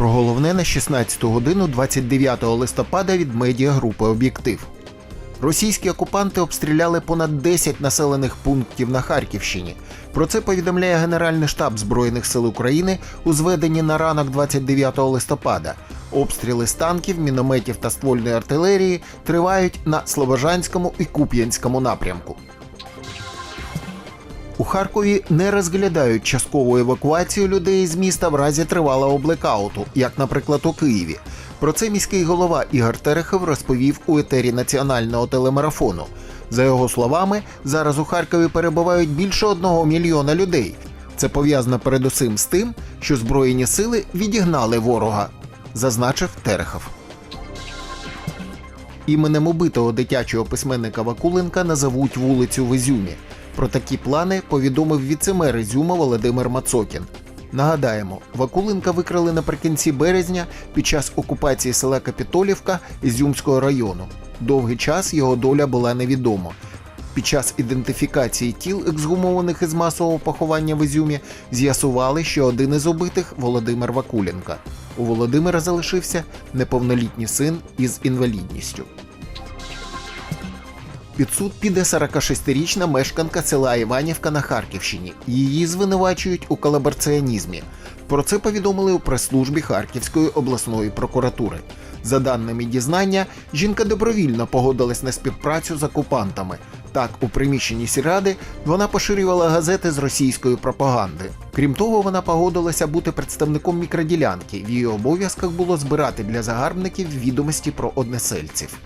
Про головне на 16 годину 29 листопада від медіагрупи Об'єктив. Російські окупанти обстріляли понад 10 населених пунктів на Харківщині. Про це повідомляє Генеральний штаб Збройних сил України у зведенні на ранок 29 листопада. Обстріли з танків, мінометів та ствольної артилерії тривають на Слобожанському і Куп'янському напрямку. У Харкові не розглядають часткову евакуацію людей з міста в разі тривалого блекауту, як, наприклад, у Києві. Про це міський голова Ігор Терехов розповів у етері національного телемарафону. За його словами, зараз у Харкові перебувають більше одного мільйона людей. Це пов'язано передусім з тим, що Збройні сили відігнали ворога, зазначив Терехов. Іменем убитого дитячого письменника Вакуленка назовуть вулицю в Ізюмі. Про такі плани повідомив віцемер Ізюма Володимир Мацокін. Нагадаємо, Вакуленка викрали наприкінці березня під час окупації села Капітолівка Ізюмського району. Довгий час його доля була невідома. Під час ідентифікації тіл, ексгумованих із масового поховання в Ізюмі, з'ясували, що один із убитих Володимир Вакуленка. У Володимира залишився неповнолітній син із інвалідністю. Під суд піде 46-річна мешканка села Іванівка на Харківщині. Її звинувачують у колабораціонізмі. Про це повідомили у прес-службі Харківської обласної прокуратури. За даними дізнання, жінка добровільно погодилась на співпрацю з окупантами. Так, у приміщенні сільради вона поширювала газети з російської пропаганди. Крім того, вона погодилася бути представником мікроділянки. В її обов'язках було збирати для загарбників відомості про односельців.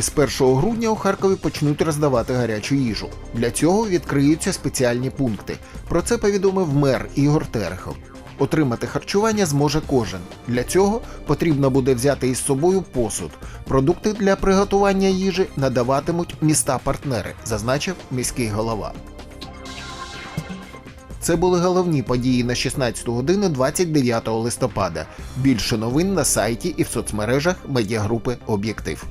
Із 1 грудня у Харкові почнуть роздавати гарячу їжу. Для цього відкриються спеціальні пункти. Про це повідомив мер Ігор Терехов. Отримати харчування зможе кожен. Для цього потрібно буде взяти із собою посуд. Продукти для приготування їжі надаватимуть міста-партнери, зазначив міський голова. Це були головні події на 16 годину 29 листопада. Більше новин на сайті і в соцмережах медіагрупи Об'єктив.